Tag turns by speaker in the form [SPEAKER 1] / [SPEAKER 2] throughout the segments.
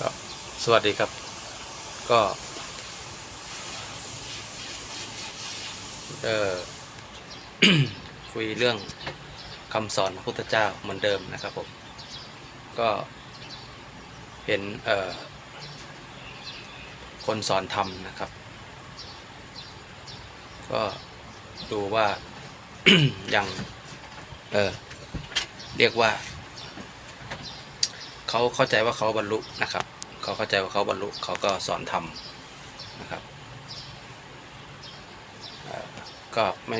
[SPEAKER 1] ก็สวัสดีครับ ก็ เออคุยเรื่องคำสอนพระพุทธเจ้าเหมือนเดิมนะครับผม ก็เห็นเอ่อคนสอนธรรมนะครับ ก็ดูว่าอย่างเออเรียกว่า เขาเข้าใจว่าเขาบรรลุนะครับ เขาเข้าใจว่าเขาบรรลุเขาก็สอนธรรมนะครับก็ไม่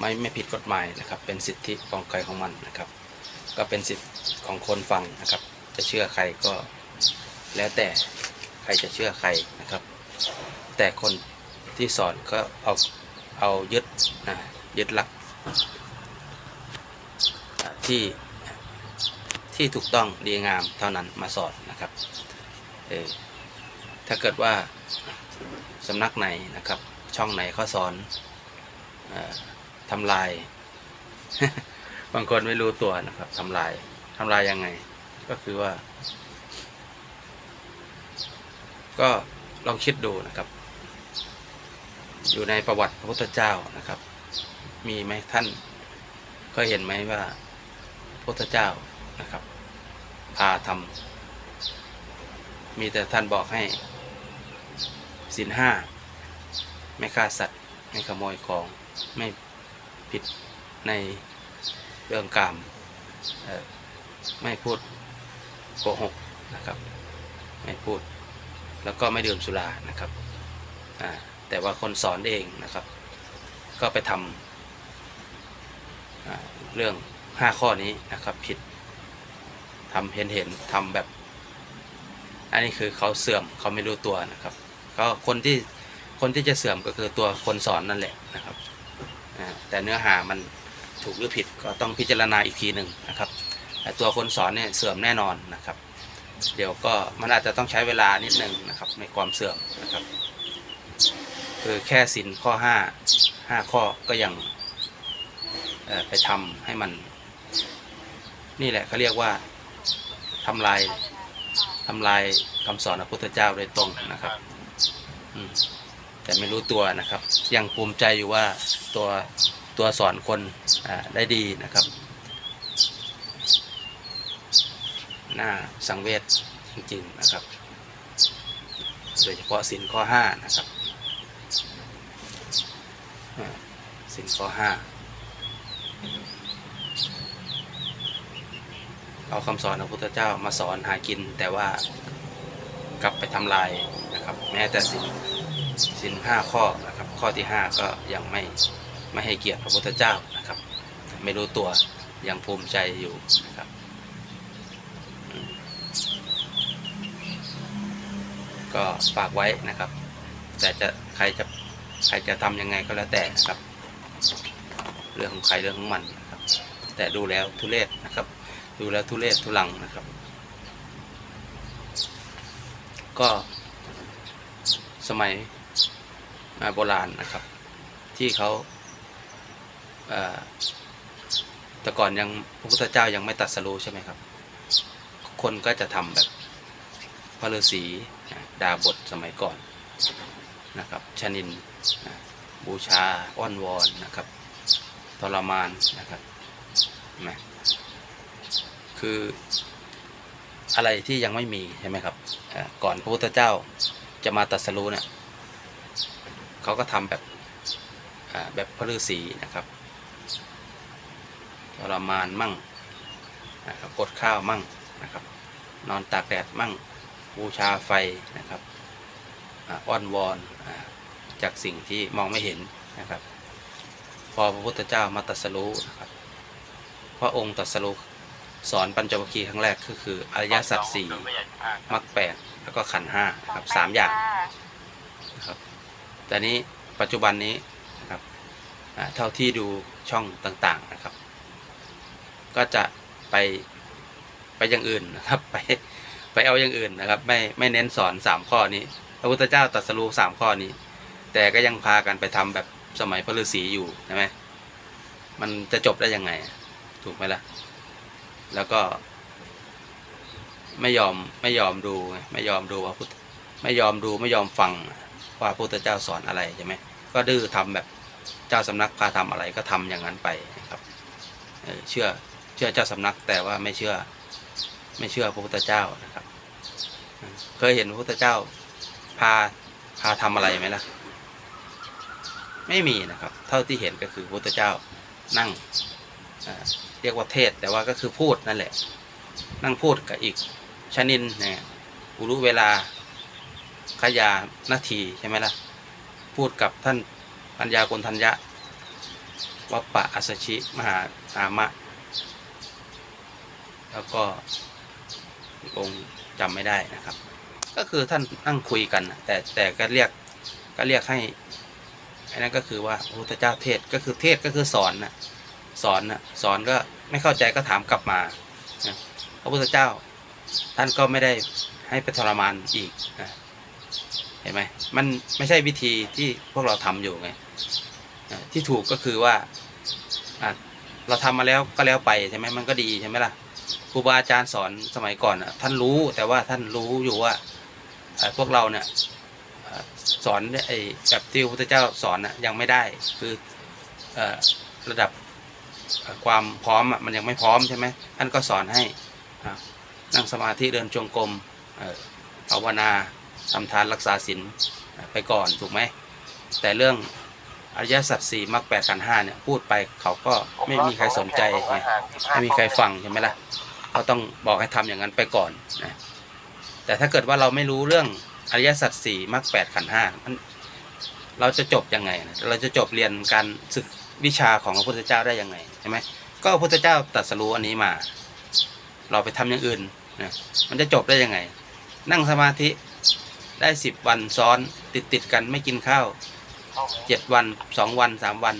[SPEAKER 1] ไม่ไม่ผิดกฎหมายนะครับ เป็นสิทธิของใครของมันนะครับ ก็เป็นสิทธิของคนฟังนะครับ จะเชื่อใครก็แล้วแต่ใครจะเชื่อใครนะครับ แต่คนที่สอนก็เอาเอายึดนะยึดหลักที่ ที่ถูกต้องดีงามเท่านั้นมาสอนนะครับเออถ้าเกิดว่าสำนักไหนนะครับ ช่องไหนเขาสอนออทำลาย บางคนไม่รู้ตัวนะครับทำลายทำลายยังไง ก็คือว่า ก็ลองคิดดูนะครับ อยู่ในประวัติพระพุทธเจ้านะครับ มีไหมท่านเคยเห็นไหมว่าพระพุทธเจ้า นะครับ พาทำมีแต่ท่านบอกให้สินห้าไม่ฆ่าสัตว์ ไม่ขโมยของไม่ผิดในเรื่องกามไม่พูดโกหกนะครับ ไม่พูดแล้วก็ไม่ดื่มสุรานะครับแต่ว่าคนสอนเองนะครับ ก็ไปทำเรื่องห้าข้อนี้นะครับผิด ทำเห็นเห็นทำแบบ อันนี้คือเขาเสื่อมเขาไม่รู้ตัวนะครับก็คนที่คนที่จะเสื่อมก็คือตัวคนสอนนั่นแหละนะครับแต่เนื้อหามันถูกหรือผิดก็ต้องพิจารณาอีกทีหนึ่งนะครับแต่ตัวคนสอนเนี่ยเสื่อมแน่นอนนะครับ เดี๋ยวก็มันอาจจะต้องใช้เวลานิดนึงนะครับในความเสื่อมนะครับคือแค่สินข้อห้าห้าข้อก็ยังไปทำให้มัน นี่แหละเขาเรียกว่า ทำลายทำลายคำสอนพระพุทธเจ้าโดยตรงนะครับแต่ไม่รู้ตัวนะครับ ยังภูมิใจอยู่ว่าตัวตัวสอนคนได้ดีนะครับน่าสังเวชจริงๆนะครับ โดยเฉพาะสินข้อ 5 นะครับสินข้อ 5 เอาคำสอนของพระพุทธเจ้ามาสอนหากิน แต่ว่ากลับไปทำลายนะครับ แม้แต่สินสินห้าข้อนะครับ ข้อที่ห้าก็ยังไม่ไม่ให้เกียรติพระพุทธเจ้านะครับ ไม่รู้ตัวยังภูมิใจอยู่นะครับก็ฝากไว้นะครับ แต่จะใครจะใครจะทำยังไงก็แล้วแต่นะครับ เรื่องของใครเรื่องของมันนะครับ แต่ดูแล้วทุเรศนะครับ ดูแล้วทุเรศทุลังนะครับ ก็สมัยโบราณนะครับ ที่เขาเแต่ก่อนยังพระพุทธเจ้ายังไม่ตัดสรู้ใช่ไหมครับ คนก็จะทำแบบพระฤาษีดาบทสมัยก่อนนะครับชนินนะบูชาอ้อนวอนนะครับทรมานนะครับนไหม คืออะไรที่ยังไม่มีใช่ไหมครับก่อนพระพุทธเจ้าจะมาตรัสรู้เนี่ยเขาก็ทำแบบแบบพระฤาษีนะครับทรมานมั่งนะครับกดข้าวมั่งนะครับ นอนตากแดดมั่งบูชาไฟนะครับอ้อนวอนจากสิ่งที่มองไม่เห็นนะครับ พอพระพุทธเจ้ามาตรัสรู้นะครับพระองค์ตรัสรู้ สอนปัญจวัคคีย์ครั้งแรกก็คืออริยสัจสี่มรรคแปดแล้วก็ขันธ์ห้านะครับสามอย่างนะครับแต่นี้ปัจจุบันนี้นะครับอ่าเท่าที่ดูช่องต่างๆนะครับ ก็จะไปไปอย่างอื่นนะครับไปไปเอาอย่างอื่นนะครับ ไม่ไม่เน้นสอนสามข้อนี้พระพุทธเจ้าตรัสรู้สามข้อนี้ แต่ก็ยังพากันไปทำแบบสมัยพระฤาษีอยู่ใช่ไหมมันจะจบได้ยังไง ถูกไหมล่ะ แล้วก็ ไม่ยอมไม่ยอมดูไงไม่ยอมดูว่าพุทธไม่ยอมดูไม่ยอมฟังว่าพระพุทธเจ้าสอนอะไรใช่ไหมก็ดื้อทำแบบเจ้าสำนักพาทำอะไรก็ทำอย่างนั้นไปนะครับเชื่อเชื่อเจ้าสำนักแต่ว่าไม่เชื่อไม่เชื่อพระพุทธเจ้านะครับ เคยเห็นพระพุทธเจ้าพาพาทำอะไรไหมล่ะ ไม่มีนะครับ เท่าที่เห็นก็คือพระพุทธเจ้านั่งอ เรียกว่าเทศ แต่ว่าก็คือพูดนั่นแหละ นั่งพูดกับอีกชนินเนี่ยอุรุเวลาขยานาทีใช่ไหมล่ะ พูดกับท่านปัญญากุณทัญญะวัปปะอัสชิ มหาอามะ แล้วก็องค์จำไม่ได้นะครับ ก็คือท่านนั่งคุยกันแต่แต่ก็เรียกก็เรียกให้อันนั้นก็คือว่าพระพุทธเจ้าเทศก็คือเทศก็คือสอนนะ สอนนะสอนก็ไม่เข้าใจก็ถามกลับมานะพระพุทธเจ้า ท่านก็ไม่ได้ให้ไปทรมานอีกนะเห็นไหมมันไม่ใช่วิธีที่พวกเราทำอยู่ไงที่ถูกก็คือว่าเราทำมาแล้วก็แล้วไปใช่ไหมมันก็ดีใช่ไหมล่ะครูบาอาจารย์สอนสมัยก่อนอะท่านรู้แต่ว่าท่านรู้อยู่ว่าพวกเราเนี่ยสอนไอ้แบบที่พระพุทธเจ้าสอนน่ะยังไม่ได้คืออระดับ ความพร้อมอะมันยังไม่พร้อมใช่ไหมท่านก็สอนให้อะนั่งสมาธิเดินจงกรมเอ่อภาวนาทำทานรักษาศีลไปก่อนถูกไหม แต่เรื่องอริยสัจสี่มรรคแปดขันธ์ห้าเนี่ยพูดไปเขาก็ไม่มีใครสนใจไงไม่มีใครฟังใช่ไหมล่ะเขาต้องบอกให้ทำอย่างนั้นไปก่อนนะแต่ถ้าเกิดว่าเราไม่รู้เรื่องอริยสัจสี่มรรคแปดขันธ์ห้ามันเราจะจบยังไงนะเราจะจบเรียนการศึก วิชาของพระพุทธเจ้าได้ยังไงใช่ไหมก็พระพุทธเจ้าตรัสรู้อันนี้มา เราไปทำอย่างอื่นนะมันจะจบได้ยังไง นั่งสมาธิได้สิบวันซ้อนติดติดกันไม่กินข้าวเจ็ดวันสองวันสามวัน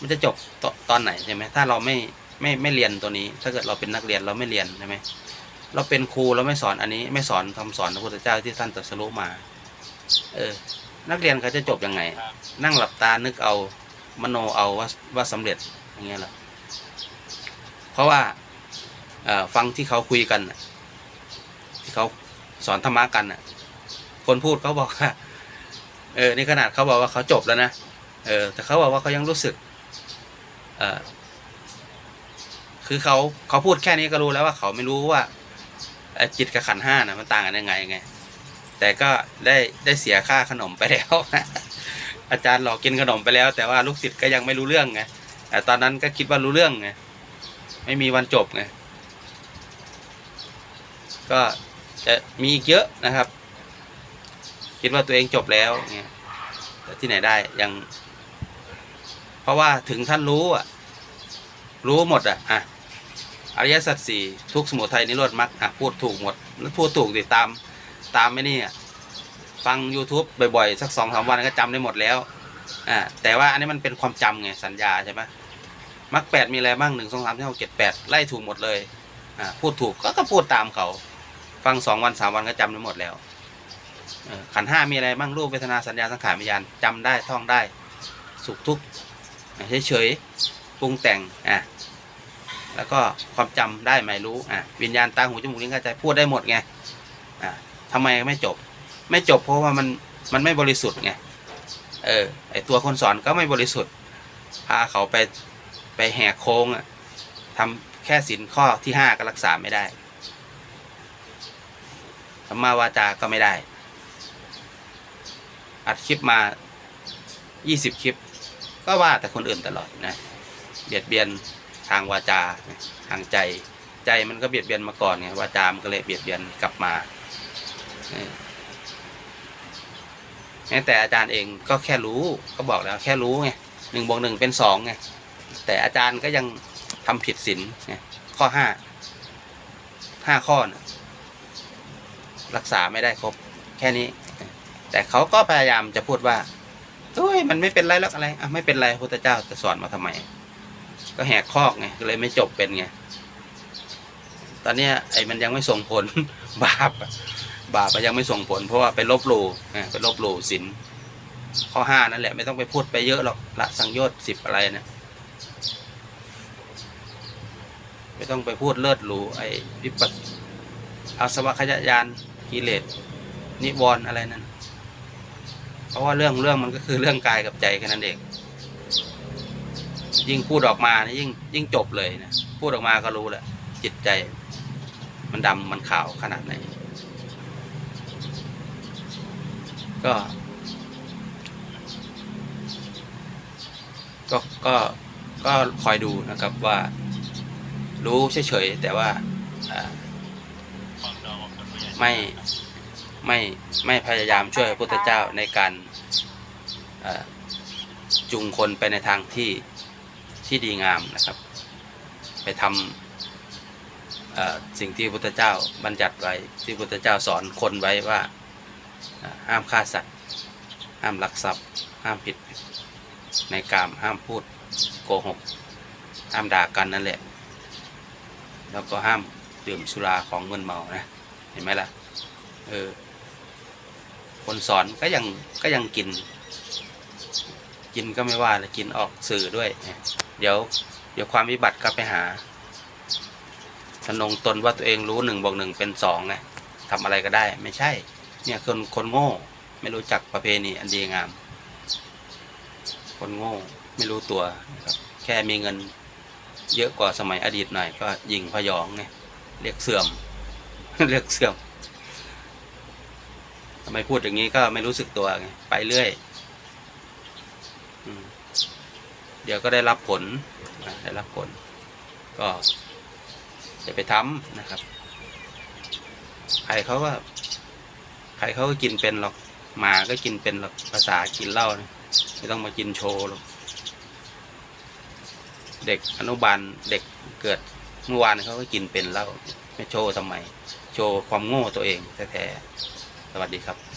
[SPEAKER 1] มันจะจบตตอนไหนใช่ไหมถ้าเราไม่ไม่ไม่เรียนตัวนี้ ถ้าเกิดเราเป็นนักเรียนเราไม่เรียนใช่ไหมเราเป็นครูเราไม่สอนอันนี้ ไม่สอนคำสอนพระพุทธเจ้าที่ท่านตรัสรู้มา เออ นักเรียนเขาจะจบยังไง นั่งหลับตานึกเอา มโนเอาว่าว่าสำเร็จอย่างเงี้ยเหรอเพราะว่าฟังที่เขาคุยกันที่เขาสอนธรรมะกันน่ะ คนพูดเขาบอกว่าเออนี่ขนาดเขาบอกว่าเขาจบแล้วนะเออ แต่เขาบอกว่าเขายังรู้สึก เออคือเขาเขาพูดแค่นี้ก็รู้แล้วว่าเขาไม่รู้ว่าจิตกับขันห้านะมันต่างกันยังไงไง แต่ก็ได้ได้เสียค่าขนมไปแล้ว อาจารย์หลอกกินขนมไปแล้ว แต่ว่าลูกศิษย์ก็ยังไม่รู้เรื่องไงแต่ตอนนั้นก็คิดว่ารู้เรื่องไงไม่มีวันจบไงก็จะมีอีกเยอะนะครับ คิดว่าตัวเองจบแล้วเงี้ยแต่ที่ไหนได้ยัง เพราะว่าถึงท่านรู้อะ รู้หมดอะอะอริยสัจสี่ทุกสมุทัยนิโรธมรรคอะพูดถูกหมดแล้วพูดถูกติดตามตามไม่นี่อะ ฟัง YouTube บ่อยๆ สักสองสามวันก็จำได้หมดแล้วอ่าแต่ว่าอันนี้มันเป็นความจำไงสัญญาใช่ไหมมรรคแปดมีอะไรบ้างหนึ่งสองสามสี่หกเจ็ดแปดไล่ถูกหมดเลยอ่าพูดถูกก็ก็พูดตามเขา ฟังสองวันสามวันก็จำได้หมดแล้วขันห้ามีอะไรบ้างรูปเวทนาสัญญาสังขารวิญญาณจำได้ท่องได้ สุขทุกข์เฉยๆปรุงแต่งอะแล้วก็ความจำได้ไม่รู้อะวิญญาณตาหูจมูกลิ้นกายใจพูดได้หมดไงอะทำไมไม่จบ ไม่จบเพราะว่ามันมันไม่บริสุทธิ์ไงเออไอตัวคนสอนก็ไม่บริสุทธิ์ พาเขาไปไปแหกโค้งอะทำแค่สินข้อที่ห้าก็รักษาไม่ได้ธรรมาวาจาก็ไม่ได้ อัดคลิปมา 20 คลิป ก็ว่าแต่คนอื่นตลอดนะ เบียดเบียนทางวาจา ทางใจ ใจมันก็เบียดเบียนมาก่อนไง วาจามันก็เลยเบียดเบียนกลับมาเออ แม้แต่อาจารย์เองก็แค่รู้ก็บอกแล้วแค่รู้ไงหนึ่งบวกหนึ่งเป็นสองไงแต่อาจารย์ก็ยังทำผิดศีลไงข้อห้าห้าข้อนะรักษาไม่ได้ครบแค่นี้ แต่เขาก็พยายามจะพูดว่าเอ้ยมันไม่เป็นไรหรอกอะไรอะไม่เป็นไรพระพุทธเจ้าจะสอนมาทำไม ก็แหกคอกไงก็เลยไม่จบเป็นไงตอนเนี้ยไอ้มันยังไม่ส่งผลบาปอะ บาปมันยังไม่ส่งผล เพราะว่าไปลบหลู่ไปลบหลู่ศีลข้อห้านั่นแหละไม่ต้องไปพูดไปเยอะหรอกละสังโยชน์สิบอะไรนะไม่ต้องไปพูดเลิศหรูไอ้วิปัสอาสวะขยายานกิเลสนิวรณ์อะไรนั่นเพราะว่าเรื่องเรื่องมันก็คือเรื่องกายกับใจแค่นั้นเองยิ่งพูดออกมานะยิ่งยิ่งจบเลยนะพูดออกมาก็รู้แหละจิตใจ มันดำมันขาวขนาดไหน ก็ ก็ก็ก็คอยดูนะครับว่า รู้เฉยๆแต่ว่าไม่ไม่ไม่พยายามช่วยพระพุทธเจ้าในการจูงคนไปในทางที่ที่ดีงามนะครับ ไปทำสิ่งที่พระพุทธเจ้าบัญญัติไว้ที่พระพุทธเจ้าสอนคนไว้ว่า ห้ามฆ่าสัตว์ ห้ามลักทรัพย์ ห้ามผิด ในกาม ห้ามพูดโกหก ห้ามด่ากันนั่นแหละ แล้วก็ห้ามดื่มสุราของมึนเมานะ เห็นไหมล่ะ เออ คนสอนก็ยังก็ยังกิน กินก็ไม่ว่าเลยกินออกสื่อด้วย เดี๋ยว เดี๋ยวความวิบัติก็ไปหาทนงตนว่าตัวเองรู้หนึ่งบวกหนึ่งเป็นสองไงทำอะไรก็ได้ไม่ใช่ เนี่ยคนคนโง่ ไม่รู้จักประเพณีอันดีงาม คนโง่ไม่รู้ตัวนะครับแค่มีเงินเยอะกว่าสมัยอดีตหน่อยก็ยิงพยองไงเรียกเสื่อม เรียกเสื่อมทำไมพูดอย่างนี้ก็ไม่รู้สึกตัวไงไปเรื่อยเดี๋ยวก็ได้รับผลได้รับผล ก็จะไปทำนะครับใครเขาก็ ใครเขาก็กินเป็นหรอกหมาก็กินเป็นหรอกภาษากินเหล้านะไม่ต้องมากินโชว์หรอกเด็กอนุบาลเด็กเกิดเมื่อวานเขาก็กินเป็นเหล้าไม่โชว์ทำไม โชว์ความโง่ตัวเองแท้ๆสวัสดีครับ